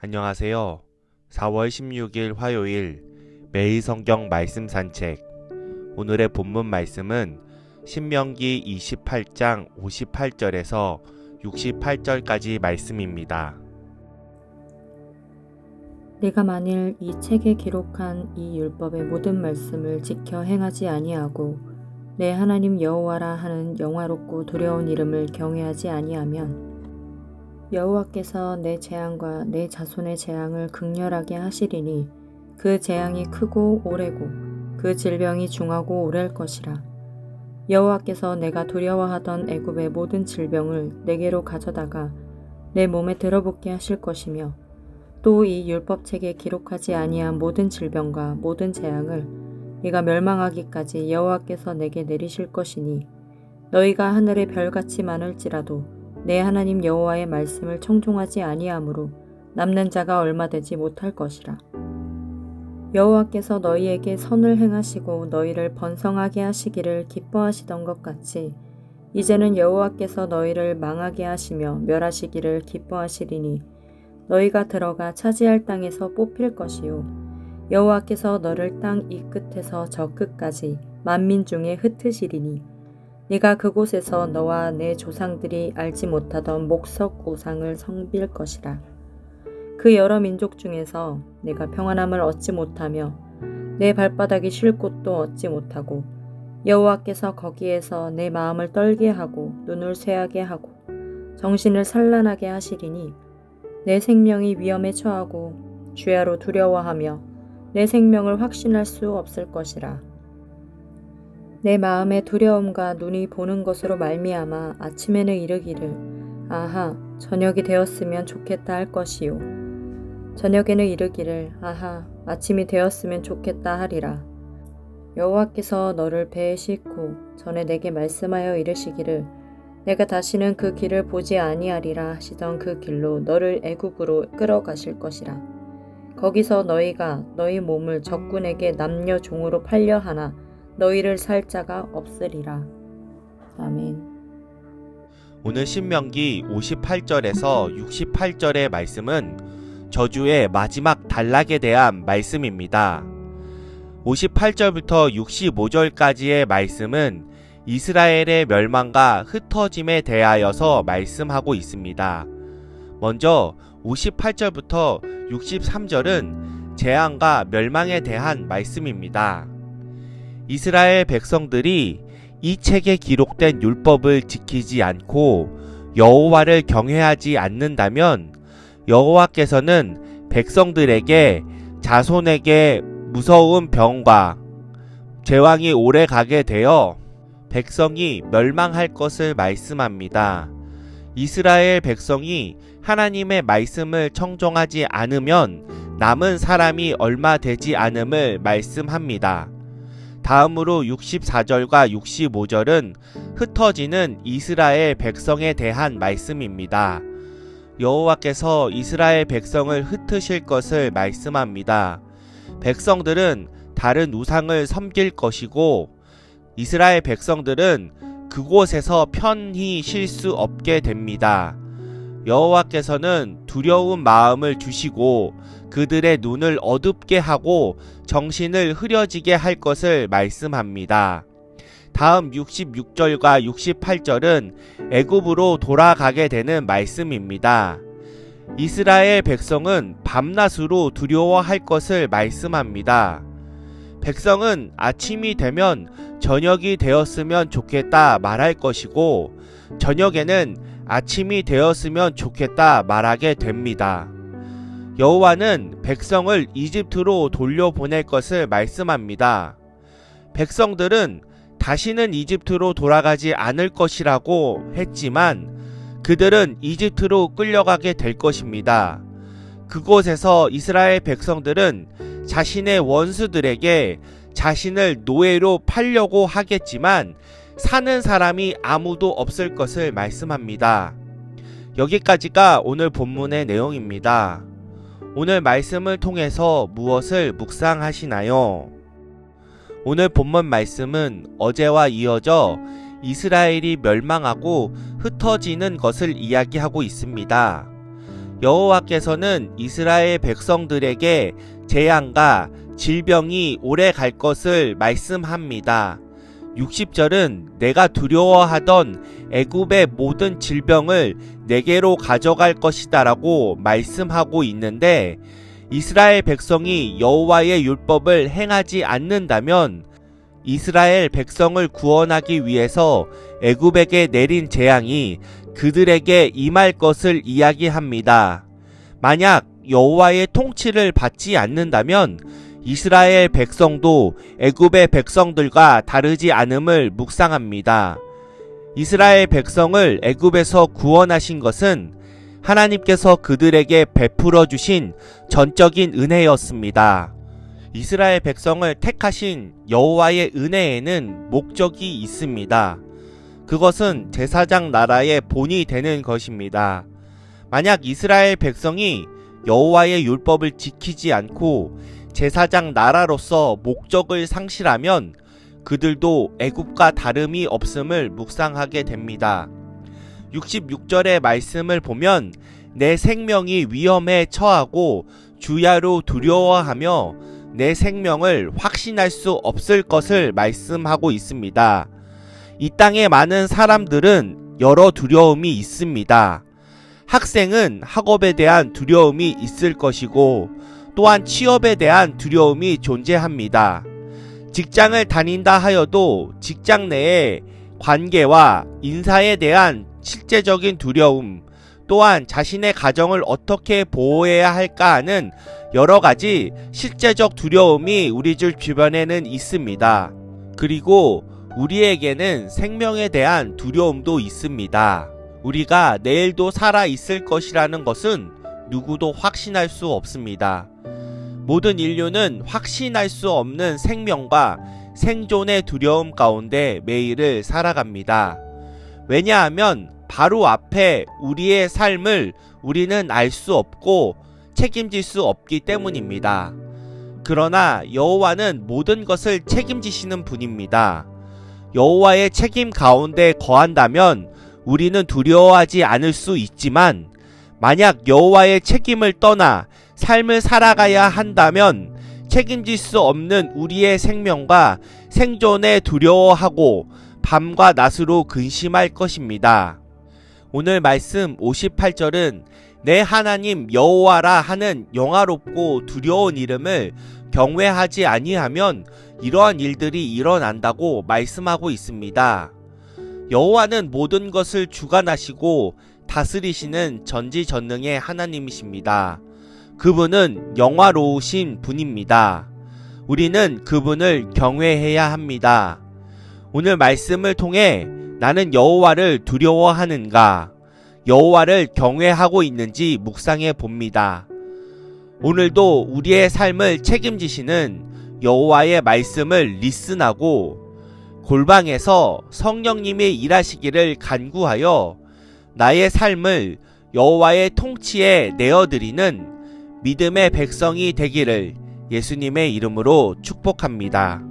안녕하세요. 4월 16일 화요일 매일 성경 말씀 산책. 오늘의 본문 말씀은 신명기 28장 58절에서 68절까지 말씀입니다. 내가 만일 이 책에 기록한 이 율법의 모든 말씀을 지켜 행하지 아니하고 내 하나님 여호와라 하는 영화롭고 두려운 이름을 경외하지 아니하면 여호와께서 내 재앙과 내 자손의 재앙을 극렬하게 하시리니 그 재앙이 크고 오래고 그 질병이 중하고 오래일 것이라. 여호와께서 내가 두려워하던 애굽의 모든 질병을 내게로 가져다가 내 몸에 들어붙게 하실 것이며 또 이 율법책에 기록하지 아니한 모든 질병과 모든 재앙을 네가 멸망하기까지 여호와께서 내게 내리실 것이니 너희가 하늘의 별같이 많을지라도 내 하나님 여호와의 말씀을 청종하지 아니하므로 남는 자가 얼마 되지 못할 것이라. 여호와께서 너희에게 선을 행하시고 너희를 번성하게 하시기를 기뻐하시던 것 같이 이제는 여호와께서 너희를 망하게 하시며 멸하시기를 기뻐하시리니 너희가 들어가 차지할 땅에서 뽑힐 것이요. 여호와께서 너를 땅 이 끝에서 저 끝까지 만민 중에 흩으시리니 네가 그곳에서 너와 내 조상들이 알지 못하던 목석 우상을 성빌 것이라 그 여러 민족 중에서 내가 평안함을 얻지 못하며 내 발바닥이 쉴 곳도 얻지 못하고 여호와께서 거기에서 내 마음을 떨게 하고 눈을 쇠하게 하고 정신을 산란하게 하시리니 내 생명이 위험에 처하고 주야로 두려워하며 내 생명을 확신할 수 없을 것이라. 내 마음의 두려움과 눈이 보는 것으로 말미암아 아침에는 이르기를 아하 저녁이 되었으면 좋겠다 할 것이요 저녁에는 이르기를 아하 아침이 되었으면 좋겠다 하리라. 여호와께서 너를 배에 싣고 전에 내게 말씀하여 이르시기를 내가 다시는 그 길을 보지 아니하리라 하시던 그 길로 너를 애굽으로 끌어가실 것이라. 거기서 너희가 너희 몸을 적군에게 남녀 종으로 팔려 하나 너희를 살 자가 없으리라. 아멘. 오늘 신명기 58절에서 68절의 말씀은 저주의 마지막 단락에 대한 말씀입니다. 58절부터 65절까지의 말씀은 이스라엘의 멸망과 흩어짐에 대하여서 말씀하고 있습니다. 먼저 58절부터 63절은 재앙과 멸망에 대한 말씀입니다. 이스라엘 백성들이 이 책에 기록된 율법을 지키지 않고 여호와를 경외하지 않는다면 여호와께서는 백성들에게 자손에게 무서운 병과 재앙이 오래 가게 되어 백성이 멸망할 것을 말씀합니다. 이스라엘 백성이 하나님의 말씀을 청종하지 않으면 남은 사람이 얼마 되지 않음을 말씀합니다. 다음으로 64절과 65절은 흩어지는 이스라엘 백성에 대한 말씀입니다. 여호와께서 이스라엘 백성을 흩으실 것을 말씀합니다. 백성들은 다른 우상을 섬길 것이고 이스라엘 백성들은 그곳에서 편히 쉴 수 없게 됩니다. 여호와께서는 두려운 마음을 주시고 그들의 눈을 어둡게 하고 정신을 흐려지게 할 것을 말씀합니다. 다음 66절과 68절은 애굽으로 돌아가게 되는 말씀입니다. 이스라엘 백성은 밤낮으로 두려워할 것을 말씀합니다. 백성은 아침이 되면 저녁이 되었으면 좋겠다 말할 것이고 저녁에는 아침이 되었으면 좋겠다 말하게 됩니다. 여호와는 백성을 이집트로 돌려보낼 것을 말씀합니다. 백성들은 다시는 이집트로 돌아가지 않을 것이라고 했지만 그들은 이집트로 끌려가게 될 것입니다. 그곳에서 이스라엘 백성들은 자신의 원수들에게 자신을 노예로 팔려고 하겠지만 사는 사람이 아무도 없을 것을 말씀합니다. 여기까지가 오늘 본문의 내용입니다. 오늘 말씀을 통해서 무엇을 묵상하시나요? 오늘 본문 말씀은 어제와 이어져 이스라엘이 멸망하고 흩어지는 것을 이야기하고 있습니다. 여호와께서는 이스라엘 백성들에게 재앙과 질병이 오래 갈 것을 말씀합니다. 60절은 내가 두려워하던 애굽의 모든 질병을 내게로 가져갈 것이다라고 말씀하고 있는데 이스라엘 백성이 여호와의 율법을 행하지 않는다면 이스라엘 백성을 구원하기 위해서 애굽에게 내린 재앙이 그들에게 임할 것을 이야기합니다. 만약 여호와의 통치를 받지 않는다면 이스라엘 백성도 애굽의 백성들과 다르지 않음을 묵상합니다. 이스라엘 백성을 애굽에서 구원하신 것은 하나님께서 그들에게 베풀어 주신 전적인 은혜였습니다. 이스라엘 백성을 택하신 여호와의 은혜에는 목적이 있습니다. 그것은 제사장 나라의 본이 되는 것입니다. 만약 이스라엘 백성이 여호와의 율법을 지키지 않고 제사장 나라로서 목적을 상실하면 그들도 애굽과 다름이 없음을 묵상하게 됩니다. 66절의 말씀을 보면 내 생명이 위험에 처하고 주야로 두려워하며 내 생명을 확신할 수 없을 것을 말씀하고 있습니다. 이 땅에 많은 사람들은 여러 두려움이 있습니다. 학생은 학업에 대한 두려움이 있을 것이고 또한 취업에 대한 두려움이 존재합니다. 직장을 다닌다 하여도 직장 내의 관계와 인사에 대한 실제적인 두려움, 또한 자신의 가정을 어떻게 보호해야 할까 하는 여러 가지 실제적 두려움이 우리 집 주변에는 있습니다. 그리고 우리에게는 생명에 대한 두려움도 있습니다. 우리가 내일도 살아 있을 것이라는 것은 누구도 확신할 수 없습니다. 모든 인류는 확신할 수 없는 생명과 생존의 두려움 가운데 매일을 살아갑니다. 왜냐하면 바로 앞에 우리의 삶을 우리는 알 수 없고 책임질 수 없기 때문입니다. 그러나 여호와는 모든 것을 책임지시는 분입니다. 여호와의 책임 가운데 거한다면 우리는 두려워하지 않을 수 있지만 만약 여호와의 책임을 떠나 삶을 살아가야 한다면 책임질 수 없는 우리의 생명과 생존에 두려워하고 밤과 낮으로 근심할 것입니다. 오늘 말씀 58절은 내 하나님 여호와라 하는 영화롭고 두려운 이름을 경외하지 아니하면 이러한 일들이 일어난다고 말씀하고 있습니다. 여호와는 모든 것을 주관하시고 다스리시는 전지전능의 하나님이십니다. 그분은 영화로우신 분입니다. 우리는 그분을 경외해야 합니다. 오늘 말씀을 통해 나는 여호와를 두려워하는가, 여호와를 경외하고 있는지 묵상해 봅니다. 오늘도 우리의 삶을 책임지시는 여호와의 말씀을 리슨하고 골방에서 성령님이 일하시기를 간구하여 나의 삶을 여호와의 통치에 내어드리는 믿음의 백성이 되기를 예수님의 이름으로 축복합니다.